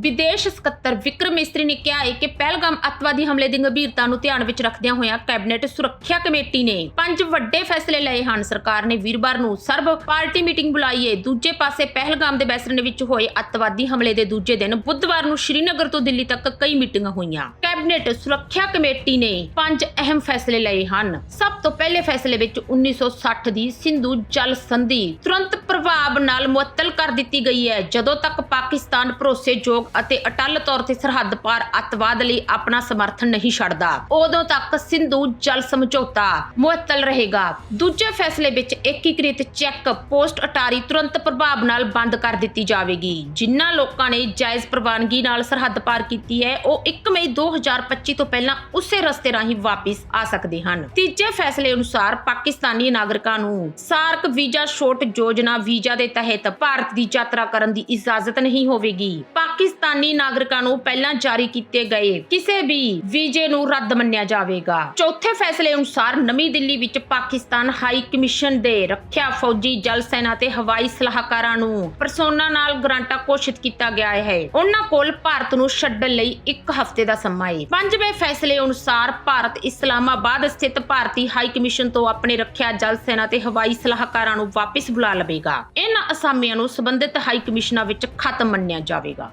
ਵਿਦੇਸ਼ ਸਕੱਤਰ ਵਿਕਰਮ ਮਿਸਤਰੀ ਨੇ ਕਿਹਾ ਹੈ ਕਿ ਪਹਿਲਗਾਮ ਅੱਤਵਾਦੀ ਹਮਲੇ ਦੀ ਗੰਭੀਰਤਾ ਨੂੰ ਧਿਆਨ ਵਿੱਚ ਰੱਖਦਿਆਂ ਹੋਇਆਂ ਕੈਬਨਿਟ ਸੁਰੱਖਿਆ ਕਮੇਟੀ ਨੇ ਪੰਜ ਵੱਡੇ ਫੈਸਲੇ ਲਏ ਹਨ। ਸਰਕਾਰ ਨੇ ਵੀਰਵਾਰ ਨੂੰ ਸਰਬ ਪਾਰਟੀ ਮੀਟਿੰਗ ਬੁਲਾਈ ਹੈ। ਦੂਜੇ ਪਾਸੇ ਪਹਿਲਗਾਮ ਦੇ ਬੈਸਰਨ ਵਿੱਚ ਹੋਏ ਅੱਤਵਾਦੀ ਹਮਲੇ ਦੇ ਦੂਜੇ ਦਿਨ ਬੁੱਧਵਾਰ ਨੂੰ ਸ਼੍ਰੀਨਗਰ ਤੋਂ ਦਿੱਲੀ ਤੱਕ ਕਈ ਮੀਟਿੰਗਾਂ ਹੋਈਆਂ। ਕੈਬਨਿਟ ਸੁਰੱਖਿਆ ਕਮੇਟੀ ਨੇ ਪੰਜ ਅਹਿਮ ਫੈਸਲੇ ਲਏ ਹਨ। ਸਭ ਤੋਂ ਪਹਿਲੇ ਫੈਸਲੇ ਵਿੱਚ 1960 ਦੀ ਸਿੰਧੂ ਜਲ ਸੰਧੀ ਤੁਰੰਤ ਪ੍ਰਭਾਵ ਨਾਲ ਮੁਅੱਤਲ ਕਰ ਦਿੱਤੀ ਗਈ ਹੈ। ਜਦੋਂ ਤੱਕ ਪਾਕਿਸਤਾਨ ਭਰੋਸੇਯੋਗ ਅਤੇ ਅਟੱਲ ਤੌਰ ਤੇ ਸਰਹੱਦ ਪਾਰ ਅੱਤਵਾਦ ਲਈ ਆਪਣਾ ਸਮਰਥਨ ਨਹੀਂ ਛੱਡਦਾ, ਉਦੋਂ ਤੱਕ ਸਿੰਧੂ ਜਲ ਸਮਝੌਤਾ ਮੁਅੱਤਲ ਰਹੇਗਾ। ਦੂਜੇ ਫੈਸਲੇ ਵਿੱਚ ਏਕੀਕ੍ਰਿਤ ਚੈੱਕ ਪੋਸਟ ਅਟਾਰੀ ਤੁਰੰਤ ਪ੍ਰਭਾਵ ਨਾਲ ਬੰਦ ਕਰ ਦਿੱਤੀ ਜਾਵੇਗੀ। ਜਿਨ੍ਹਾਂ ਲੋਕਾਂ ਨੇ ਜਾਇਜ਼ ਪ੍ਰਵਾਨਗੀ ਨਾਲ ਸਰਹੱਦ ਪਾਰ ਕੀਤੀ ਹੈ, ਉਹ 1 ਮਈ 2025 ਤੋਂ ਪਹਿਲਾਂ ਉਸੇ ਰਸਤੇ ਰਾਹੀਂ ਵਾਪਸ ਆ ਸਕਦੇ ਹਨ। ਤੀਜੇ ਫੈਸਲੇ ਅਨੁਸਾਰ ਪਾਕਿਸਤਾਨੀ ਨਾਗਰਿਕਾਂ ਨੂੰ ਸਾਰਕ ਵੀਜ਼ਾ ਛੋਟ ਯੋਜਨਾ ਵੀਜ਼ਾ ਦੇ ਤਹਿਤ ਭਾਰਤ ਦੀ ਯਾਤਰਾ ਕਰਨ ਦੀ ਇਜਾਜ਼ਤ ਨਹੀਂ ਹੋਵੇਗੀ। ਪਾਕਿਸਤਾਨੀ ਨਾਗਰਿਕਾਂ ਨੂੰ ਪਹਿਲਾਂ ਜਾਰੀ ਕੀਤੇ ਗਏ। ਕਿਸੇ ਵੀ ਵੀਜ਼ੇ ਨੂੰ ਰੱਦ ਮੰਨਿਆ ਜਾਵੇਗਾ। ਚੌਥੇ ਫੈਸਲੇ ਅਨੁਸਾਰ ਨਵੀਂ ਦਿੱਲੀ ਵਿੱਚ ਪਾਕਿਸਤਾਨ ਹਾਈ ਕਮਿਸ਼ਨ ਦੇ ਰੱਖਿਆ ਫੌਜੀ ਜਲ ਸੈਨਾ ਤੇ ਹਵਾਈ ਸਲਾਹਕਾਰਾਂ ਨੂੰ ਪਰਸੋਨਾ ਨਾਲ ਗਰਾਂਟਾ ਘੋਸ਼ਿਤ ਕੀਤਾ ਗਿਆ ਹੈ। ਉਹਨਾਂ ਕੋਲ ਭਾਰਤ ਨੂੰ ਛੱਡਣ ਲਈ ਇੱਕ ਹਫ਼ਤੇ ਦਾ ਸਮਾਂ ਹੈ ਪੰਜਵੇਂ ਫੈਸਲੇ ਅਨੁਸਾਰ ਭਾਰਤ ਇਸਲਾਮਾਬਾਦ ਸਥਿਤ ਭਾਰਤੀ ਹਾਈ ਕਮਿਸ਼ਨ ਤੋਂ ਆਪਣੇ ਰੱਖਿਆ ਜਲ ਸੈਨਾ ਤੇ ਹਵਾਈ ਸਲਾਹਕਾਰਾਂ ਨੂੰ ਵਾਪਸ ਬੁਲਾ ਲਵੇਗਾ। ਇਹਨਾਂ ਅਸਾਮੀਆਂ ਨੂੰ ਸਬੰਧਿਤ ਹਾਈ ਕਮਿਸ਼ਨਾਂ ਵਿੱਚ ਖਤਮ ਮੰਨਿਆ ਜਾਵੇਗਾ।